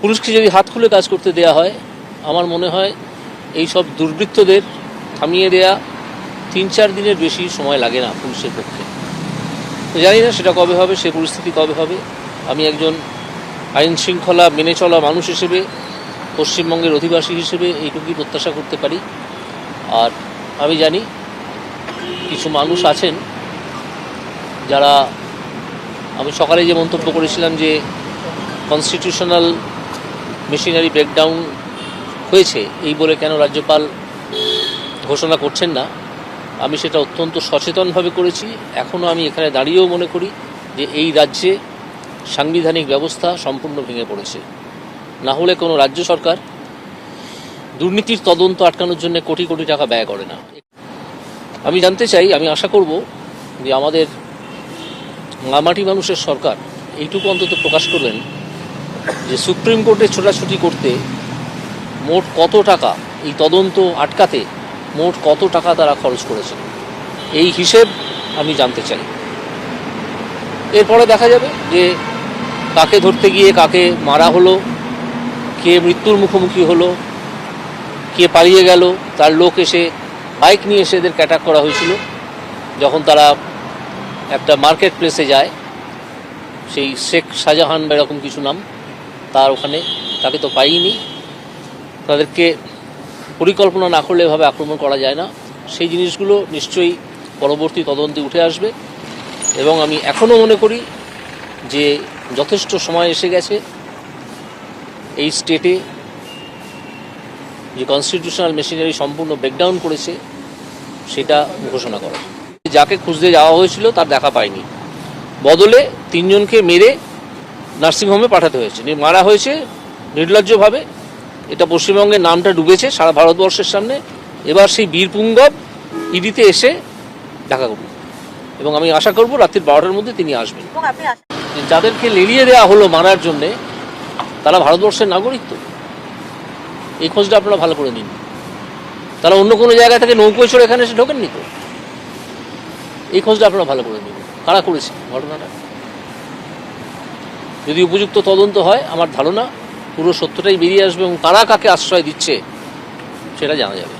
পুলিশকে যদি হাত খুলে কাজ করতে দেয়া হয়, আমার মনে হয় এই সব দুর্বৃত্তদের থামিয়ে দেয়া তিন চার দিনের বেশি সময় লাগে না পুলিশের পক্ষে। জানি না সেটা কবে হবে, সে পরিস্থিতি কবে হবে। আমি একজন আইন শৃঙ্খলা মেনে চলা মানুষ হিসেবে, পশ্চিমবঙ্গের অধিবাসী হিসেবে এইটুকুই প্রত্যাশা করতে পারি। আর আমি জানি কিছু মানুষ আছেন যারা, আমি সকালে যে মন্তব্য করেছিলাম যে কনস্টিটিউশনাল মেশিনারি ব্রেকডাউন হয়েছে, এই বলে কেন রাজ্যপাল ঘোষণা করছেন না? আমি সেটা অত্যন্ত সচেতনভাবে করেছি। এখনও আমি এখানে দাঁড়িয়েও মনে করি যে এই রাজ্যে সাংবিধানিক ব্যবস্থা সম্পূর্ণ ভেঙে পড়েছে। না হলে কোনো রাজ্য সরকার দুর্নীতির তদন্ত আটকানোর জন্য কোটি কোটি টাকা ব্যয় করে না। আমি জানতে চাই, আমি আশা করব যে আমাদের মামাটি মানুষের সরকার এইটুকু অন্তত প্রকাশ করবেন যে সুপ্রিম কোর্টে ছোটাছুটি করতে মোট কত টাকা, এই তদন্ত আটকাতে মোট কত টাকা তারা খরচ করেছে? এই হিসেব আমি জানতে চাই। এরপরে দেখা যাবে যে কাকে ধরতে গিয়ে কাকে মারা হলো, কে মৃত্যুর মুখোমুখি হলো, কে পালিয়ে গেল, তার লোক এসে বাইক নিয়ে এসে এদের অ্যাটাক করা হয়েছিল। যখন তারা একটা মার্কেট প্লেসে যায়, সেই শেখ শাহজাহান বা এরকম কিছু নাম তার ওখানে, তাকে তো পাইনি। তাদেরকে পরিকল্পনা না করলে এভাবে আক্রমণ করা যায় না। সেই জিনিসগুলো নিশ্চয়ই পরবর্তী তদন্তে উঠে আসবে। এবং আমি এখনও মনে করি যে যথেষ্ট সময় এসে গেছে এই স্টেটে। যে কনস্টিটিউশনাল মেশিনারি সম্পূর্ণ ব্রেকডাউন করেছে, সেটা ঘোষণা করা। যাকে খুঁজতে যাওয়া হয়েছিল, তার দেখা পায়নি বদলে তিনজনকে মেরে নার্সিংহোমে পাঠাতে হয়েছে। মারা হয়েছে নির্লজ্জভাবে। এটা পশ্চিমবঙ্গের নামটা ডুবেছে সারা ভারতবর্ষের সামনে। এবার সেই বীরপুঙ্গব ইডিতে এসে দেখা করুন এবং আমি আশা করব রাত্রির বারোটার মধ্যে তিনি আসবেন। যাদেরকে লেলিয়ে দেওয়া হলো মারার জন্যে তারা ভারতবর্ষের নাগরিক তো। এই খোঁজটা আপনারা ভালো করে নিন। তারা অন্য কোনো জায়গা থেকে নৌকোয় চড়ে এখানে এসে ঢোকেননি তো? এই খোঁজটা আপনারা ভালো করে নিন। কারা করেছে ঘটনাটা? যদি উপযুক্ত তদন্ত হয়, আমার ধারণা পুরো সত্যটাই বেরিয়ে আসবে এবং কারা কাকে আশ্রয় দিচ্ছে, সেটা জানা যাবে।